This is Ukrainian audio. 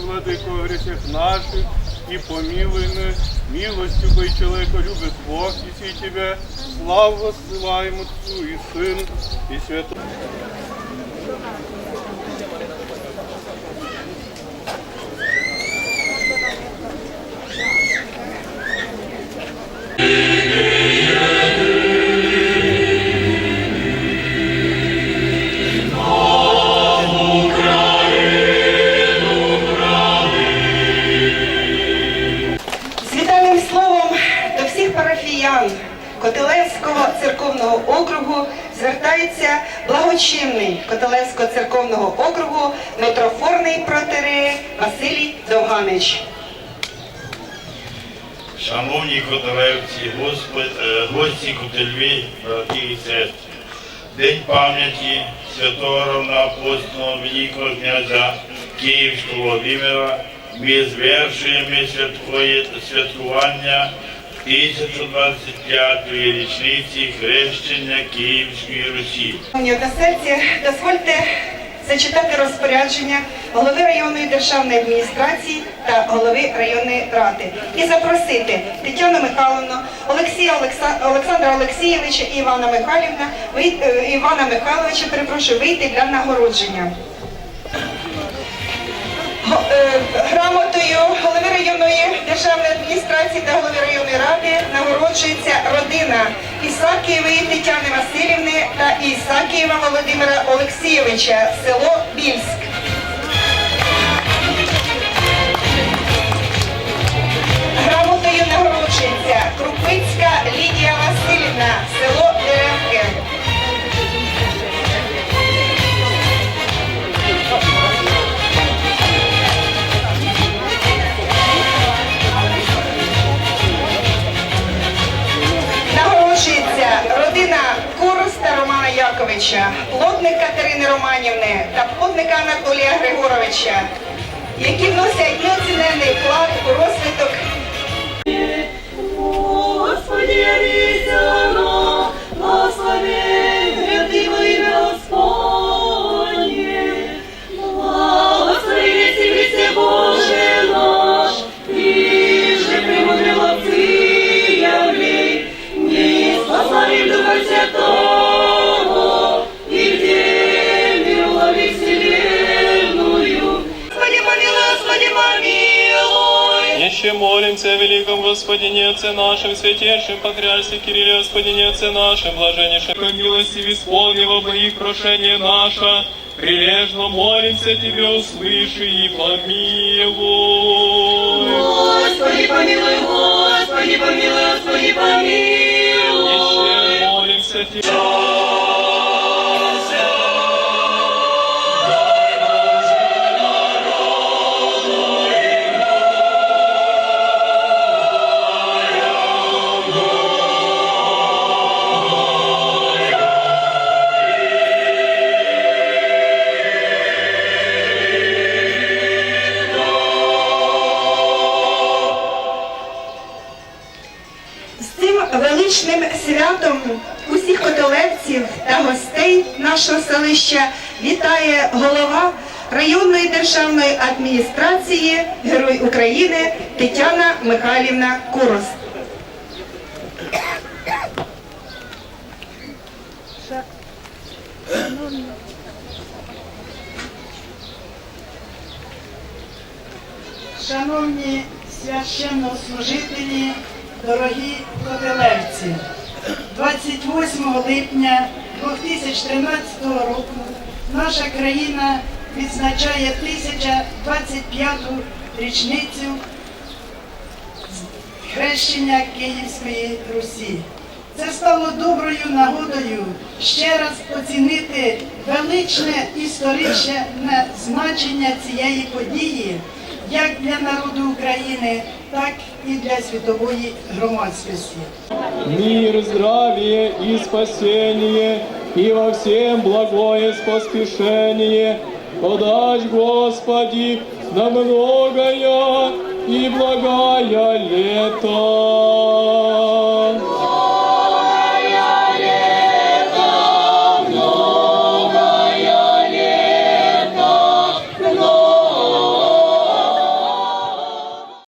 Владико грішах наших і помилуй милостью бой чоловіка, любит Бог, і и Тебе, славу воссылаем Отцу і Сыну, і Святому. Церковного округу звертається благочинний Котелевського церковного округу митрофорний протерей Василій Довганич. Шановні котелевці, е, гості Котельві, брати і сестри, День пам'яті святого равноапостольного великого князя Київського Володимира ми звершуємо святкування 1025-ї річниці хрещення Київської Русі. Односельці, дозвольте зачитати розпорядження голови районної державної адміністрації та голови районної ради і запросити Тетяну Михайловну, Олексія Олекса- Олександра Олексійовича і Івана Михайлівна, е, Івана Михайловича, перепрошую, вийти для нагородження. Грамотою голови районної державної адміністрації та голови районної ради нагороджується родина Ісакієвої Тетяни Васильівни та Ісакієва Володимира Олексійовича, село Більськ. Романа Яковича, плотник Катерини Романівни та плотника Анатолія Григоровича, які вносять неоцінений вклад у великом Господине Отце нашим, святейшим Патриарсе Кирилле, Господине Отце нашим, блаженнейшим, милости исполни во благих прошение наше, прилежно молимся Тебе, услыши и помилуй. З цим величним святом усіх котелевців та гостей нашого селища вітає голова районної державної адміністрації Герой України Тетяна Михайлівна Курос. Шановні священнослужителі, дорогі котелевці, 28 липня 2013 року наша країна відзначає 1025-ту річницю хрещення Київської Русі. Це стало доброю нагодою ще раз оцінити величне історичне значення цієї події як для народу України, так і для світової громадськості. Мир, здравие и спасение, и во всем благое поспешение. подач Господи, на многое и благая лето.